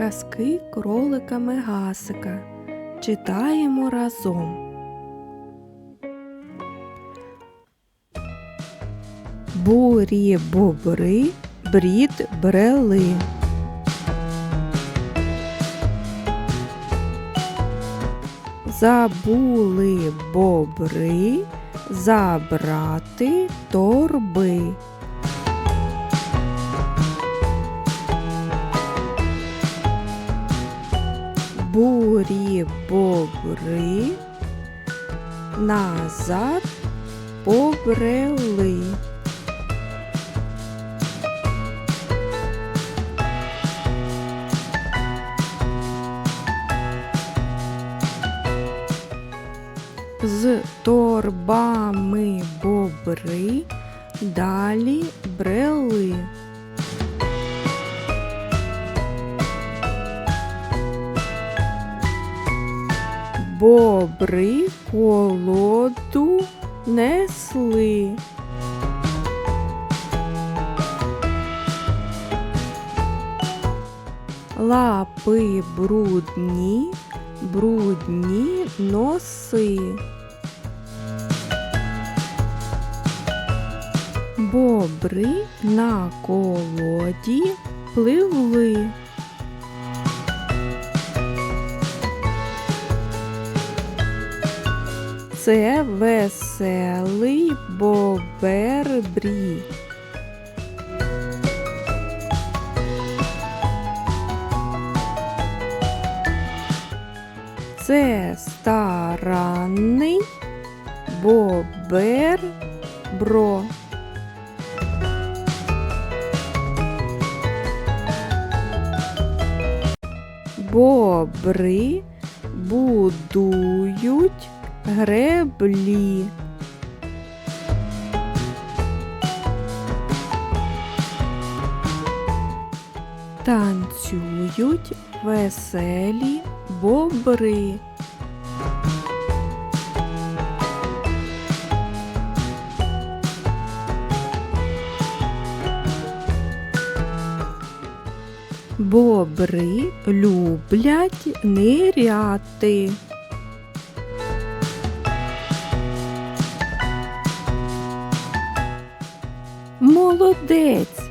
Казки кролика Мегасика. Читаємо разом. Бурі бобри брід брели. Забули бобри забрати торби. Бурі бобри назад побрели. З торбами бобри далі брели. Бобри колоду несли. Лапи брудні, брудні носи. Бобри на колоді пливли. Це веселий бобер-брі. Це старанний бобер-бро. Бобри будують греблі. Танцюють веселі бобри. Бобри люблять ниряти. Молодець!